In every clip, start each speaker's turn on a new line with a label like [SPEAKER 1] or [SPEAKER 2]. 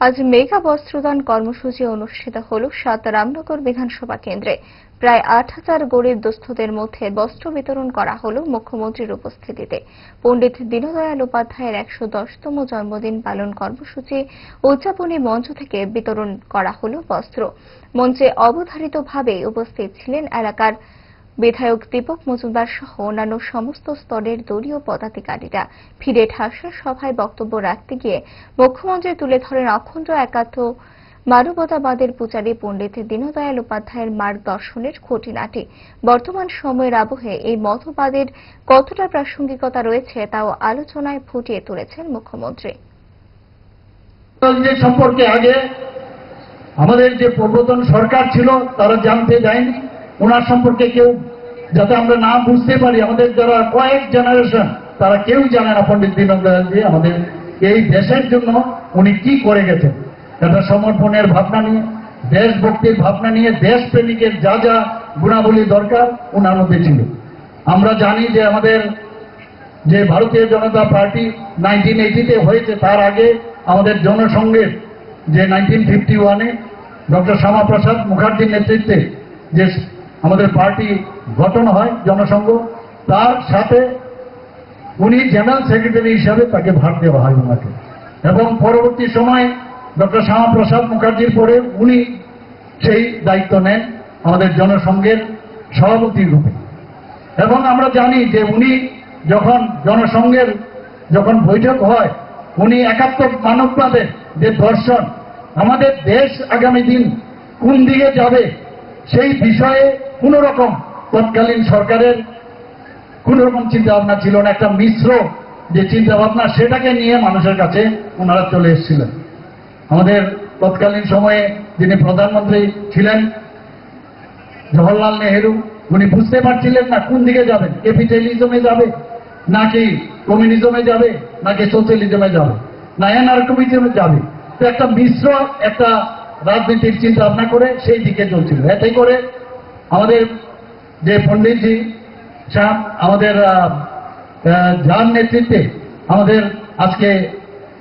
[SPEAKER 1] আজ মেগা বস্ত্রদান কর্মসূচি অনুষ্ঠিত হল সাত রামনগর বিধানসভা কেন্দ্রে। প্রায় আট হাজার গরিব দুস্থদের মধ্যে বস্ত্র বিতরণ করা হল মুখ্যমন্ত্রীর উপস্থিতিতে। পণ্ডিত দীনদয়াল উপাধ্যায়ের একশো দশতম জন্মদিন পালন কর্মসূচি উদযাপনী মঞ্চ থেকে বিতরণ করা হল বস্ত্র। মঞ্চে অবধারিতভাবে উপস্থিত ছিলেন এলাকার বিধায়ক দীপক মজুমদার সহ অন্যান্য সমস্ত স্তরের দলীয় পদাধিকারীরা ফিরে ঠাসা সভায় বক্তব্য রাখতে গিয়ে মুখ্যমন্ত্রী তুলে ধরেন অখণ্ড একাত্ম মানবতাবাদের পূজারী পণ্ডিত দীনদয়াল উপাধ্যায়ের মার্গদর্শনের খুঁটিনাটি। বর্তমান সময়ের আবহে এই মতবাদের কতটা প্রাসঙ্গিকতা রয়েছে তাও আলোচনায় ফুটিয়ে তুলেছেন মুখ্যমন্ত্রী।
[SPEAKER 2] সম্পর্কে আগে আমাদের যে প্রবর্তন সরকার ছিল, তারা জানতে দেয়নি। ওনার সম্পর্কে কেউ যাতে আমরা না বুঝতে পারি, আমাদের যারা কয়েক জেনারেশন তারা কেউ জানে না পণ্ডিত দীনদয়ালজি, আমাদের এই দেশের জন্য উনি কি করে গেছেন। একটা সমর্পণের ভাবনা নিয়ে, দেশভক্তির ভাবনা নিয়ে, দেশপ্রেমিকের যা যা গুণাবলী দরকার ওনার মধ্যে ছিল। আমরা জানি যে আমাদের যে ভারতীয় জনতা পার্টি নাইনটিন এইটিতে হয়েছে, তার আগে আমাদের জনসংঘের যে নাইনটিন ফিফটি ওয়ানে ডক্টর শ্যামাপ্রসাদ মুখার্জির নেতৃত্বে যে আমাদের পার্টি গঠন হয় জনসংঘ। তার সাথে উনি জেনারেল সেক্রেটারি হিসাবে তাকে ভার দেওয়া হয় ওনাকে। এবং পরবর্তী সময়ে ডক্টর শ্যামাপ্রসাদ মুখার্জির পরে উনি সেই দায়িত্ব নেন আমাদের জনসংঘের সভাপতি রূপে। এবং আমরা জানি যে উনি যখন জনসংঘের যখন বৈঠক হয়, উনি একাত্তর মানববাদের যে দর্শন আমাদের দেশ আগামী দিন কোন দিকে যাবে সেই বিষয়ে কোন রকম তৎকালীন সরকারের কোন রকম চিন্তা ভাবনা ছিল না। একটা মিশ্র যে চিন্তা ভাবনা সেটাকে নিয়ে মানুষের কাছে ওনারা চলে এসেছিলেন। আমাদের তৎকালীন সময়ে যিনি প্রধানমন্ত্রী ছিলেন, জওহরলাল নেহেরু, উনি বুঝতে পারছিলেন না কোন দিকে যাবেন। ক্যাপিটালিজমে যাবে, নাকি কমিউনিজমে যাবে, নাকি সোশ্যালিজমে যাবে, না এনার্কমিজমে যাবে। তো একটা মিশ্র একটা রাজনীতির চিন্তা ভাবনা করে সেই দিকে চলছিল। এটাই করে আমাদের যে পণ্ডিতজি সাহেব আমাদের যার নেতৃত্বে আমাদের আজকে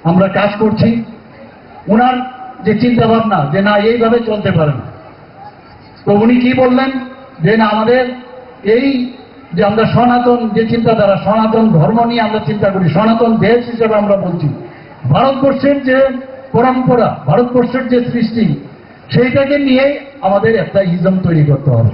[SPEAKER 2] আমরা কাজ করছি ওনার যে চিন্তা ভাবনা যে না, এইভাবে চলতে পারে না। তো উনি কি বললেন? যে না, আমাদের এই যে আমরা সনাতন যে চিন্তাধারা, সনাতন ধর্ম নিয়ে আমরা চিন্তা করি, সনাতন দেশ হিসেবে আমরা বলছি, ভারতবর্ষের যে পরম্পরা, ভারতবর্ষের যে সৃষ্টি সেইটাকে নিয়েই আমাদের একটা ইজম তৈরি করতে হবে।